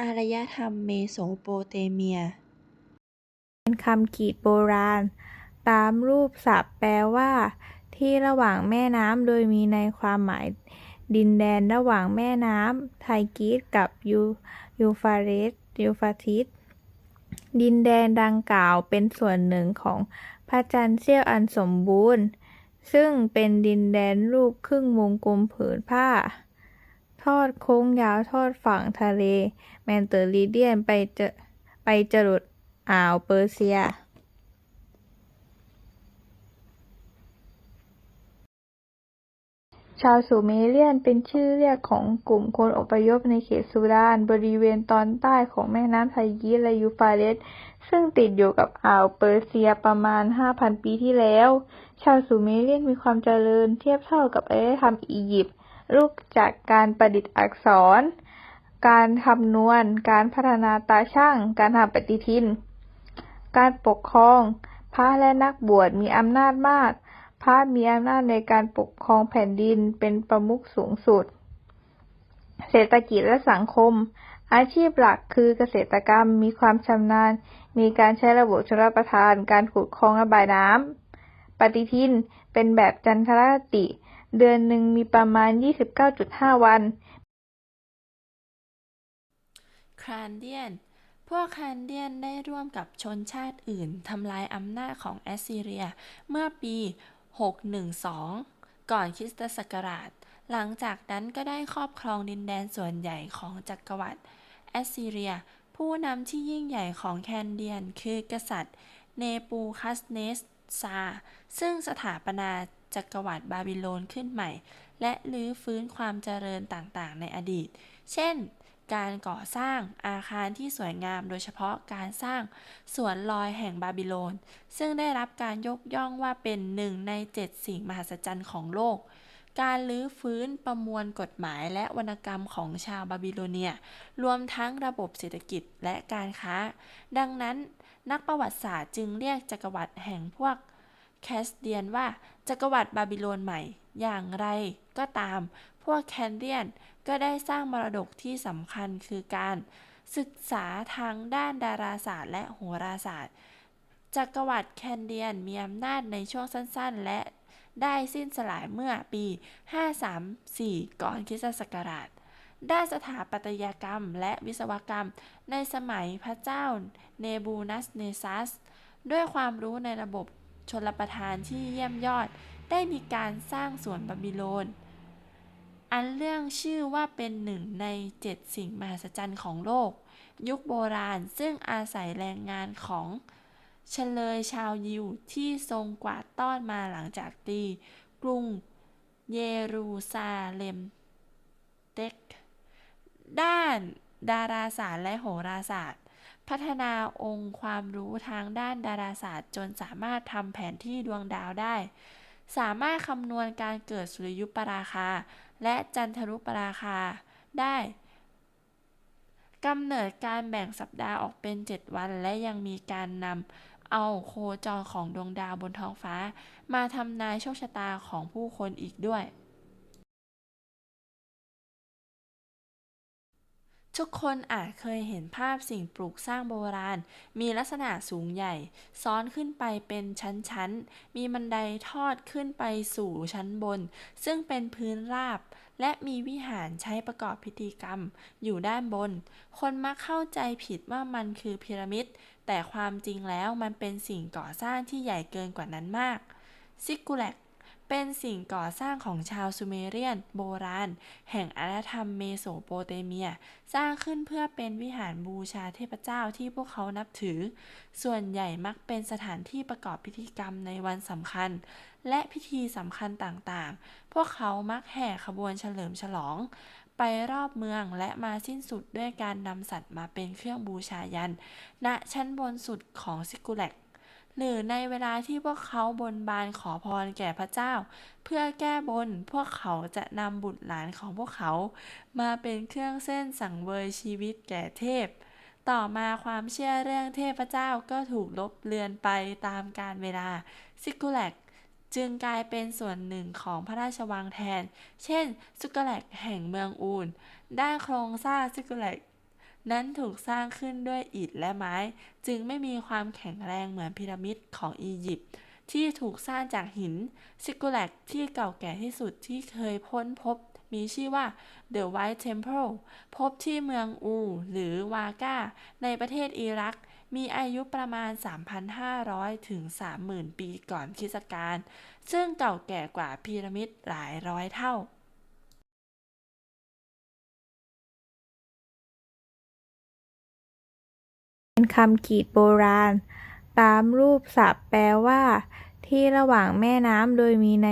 อารยธรรมเมโสโปเตเมีย เป็นคำกรีกโบราณ ตามรูปศัพท์แปลว่า ที่ระหว่างแม่น้ำโดยมีในความหมายดินแดนระหว่างแม่น้ำไทกรีสกับยูยูฟาเรสยูฟาติสดินแดนดังกล่าวเป็นส่วนหนึ่งของพระจันทร์เสี้ยวอันสมบูรณ์ ซึ่งเป็นดินแดนรูปครึ่งวงกลมผืนผ้า ทอดโค้งยาวทอดฝั่งทะเล แมนเตอร์ริเดียนไปเจอไปจรดอ่าวเปอร์เซียชาวซูเมเรียนเป็นชื่อเรียกของกลุ่มคนอพยพในเขตซูดาน บริเวณตอนใต้ของแม่น้ำไทกรีสและยูฟาเตสซึ่งติดอยู่กับอ่าวเปอร์เซียประมาณ 5,000 ปีที่แล้ว ชาวซูเมเรียนมีความเจริญเทียบเท่ากับอารยธรรมอียิปต์ รูปจากการประดิษฐ์อักษร การคำนวณ การพัฒนาตาช่าง การทำปฏิทิน การปกครอง พระและนักบวชมีอำนาจมาก พระมีอำนาจในการปกครองแผ่นดินเป็นประมุขสูงสุด เศรษฐกิจและสังคม อาชีพหลักคือเกษตรกรรมมีความชำนาญ มีการใช้ระบบชลประทาน การขุดคลองระบายน้ำปฏิทินเป็นแบบจันทรคติ เดือนหนึ่งมีประมาณ 29.5 วัน ครานเดียน พวกครานเดียนได้ร่วมกับชนชาติอื่นทำลายอำนาจของแอสซีเรีย เมื่อปี 612 ก่อนคริสตศักราช หลังจากนั้นก็ได้ครอบครองดินแดนส่วนใหญ่ของจักรวรรดิแอสซีเรีย ผู้นำที่ยิ่งใหญ่ของแคนเดียนคือกษัตริย์ เนปูคัสเนสซา ซึ่งสถาปนา จักรวรรดิบาบิโลนขึ้นใหม่ และลื้อฟื้นความเจริญต่างๆ ในอดีต เช่น การก่อสร้างอาคารที่สวยงามโดยเฉพาะการสร้างสวนลอยแห่งบาบิโลน ซึ่งได้รับการยกย่องว่าเป็นหนึ่งในเจ็ดสิ่งมหัศจรรย์ของโลกการลื้อฟื้นประมวลกฎหมายและวรรณกรรมของชาวบาบิโลเนีย รวมทั้งระบบเศรษฐกิจและการค้า ดังนั้นนักประวัติศาสตร์จึงเรียกจักรวรรดิแห่งพวก แคสเดียนว่าจักรวรรดิบาบิโลนใหม่ อย่างไรก็ตาม พวกแคนเดียนก็ได้สร้างมรดกที่สำคัญคือการศึกษาทางด้านดาราศาสตร์และโหราศาสตร์ จักรวรรดิแคนเดียนมีอำนาจในช่วงสั้นๆ และได้สิ้นสลายเมื่อปี 534 ก่อนคริสตศักราช ด้านสถาปัตยกรรมและวิศวกรรมในสมัยพระเจ้าเนบูนัสเนซัส ด้วยความรู้ในระบบ ชลประทานที่เยี่ยมยอด ได้มีการสร้างสวนบาบิโลน อันเรื่องชื่อว่าเป็นหนึ่งในเจ็ดสิ่งมหัศจรรย์ของโลก ยุคโบราณซึ่งอาศัยแรงงานของเฉลยชาวยิวที่ทรงกวาดต้อนมาหลังจากตีกรุงเยรูซาเล็มเต็ก ด้านดาราศาสตร์และโหราศาสตร์ พัฒนาองค์ความรู้ทางด้านดาราศาสตร์ จนสามารถทำแผนที่ดวงดาวได้ สามารถคำนวณการเกิดสุริยุปราคา และจันทรุปราคาได้กำเนิดการแบ่งสัปดาห์ออกเป็น 7 วัน และยังมีการนำเอาโคจรของดวงดาวบนท้องฟ้า มาทำนายโชคชะตาของผู้คนอีกด้วย ทุกคนอาจเคยเห็นภาพสิ่งปลูกสร้างโบราณ มีลักษณะสูงใหญ่ ซ้อนขึ้นไปเป็นชั้นๆ มีบันไดทอดขึ้นไปสู่ชั้นบน ซึ่งเป็นพื้นราบ และมีวิหารใช้ประกอบพิธีกรรม อยู่ด้านบน คนมักเข้าใจผิดว่ามันคือพีระมิด แต่ความจริงแล้วมันเป็นสิ่งก่อสร้างที่ใหญ่เกินกว่านั้นมากซิกกุแลก เป็นสิ่งก่อสร้างของชาวซูเมเรียนโบราณ แห่งอารยธรรมเมโสโปเตเมีย สร้างขึ้นเพื่อเป็นวิหารบูชาเทพเจ้าที่พวกเขานับถือ ส่วนใหญ่มักเป็นสถานที่ประกอบพิธีกรรมในวันสำคัญ และพิธีสำคัญต่างๆ พวกเขามักแห่ขบวนเฉลิมฉลอง ไปรอบเมืองและมาสิ้นสุดด้วยการนำสัตว์มาเป็นเครื่องบูชายัน ณชั้นบนสุดของซิกกุแลก หรือในเวลาที่พวกเขาบนบานขอพรแก่พระเจ้า เพื่อแก้บนพวกเขาจะนำบุตรหลานของพวกเขา มาเป็นเครื่องเส้นสังเวยชีวิตแก่เทพ ต่อมาความเชื่อเรื่องเทพเจ้าก็ถูกลบเลือนไปตามกาลเวลาซิกุแลกจึงกลายเป็นส่วนหนึ่งของพระราชวังแทน เช่น ซุกแลกแห่งเมืองอูนด้านโครงสร้างซิกกุแลก นั้นถูกสร้างขึ้นด้วยอิฐและไม้ จึงไม่มีความแข็งแรงเหมือนพีระมิดของอียิปต์ที่ถูกสร้างจากหินซิก u แลกที่เก่าแก่ที่สุดที่เคยพ้นพบมีชื่อว่า The White Temple พบที่เมืองอู หรือวากาในประเทศอิรัก มีอายุประมาณ 3,500 ถึง 30,000 ปีก่อนคริสตกาลซึ่งเก่าแก่กว่าพีระมิดหลายร้อยเท่า เป็นคำกรีดโบราณ ตามรูปศัพท์แปลว่า ที่ระหว่างแม่น้ำ โดยมีใน